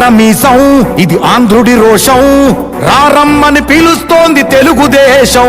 తిప్పర ఇది ఆంధ్రుడి రోషం. రారమ్మని పిలుస్తోంది తెలుగుదేశం.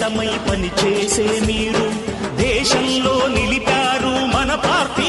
అంకితమై పనిచేసే మీరు. దేశంలో నిలిపారు మన పార్టీ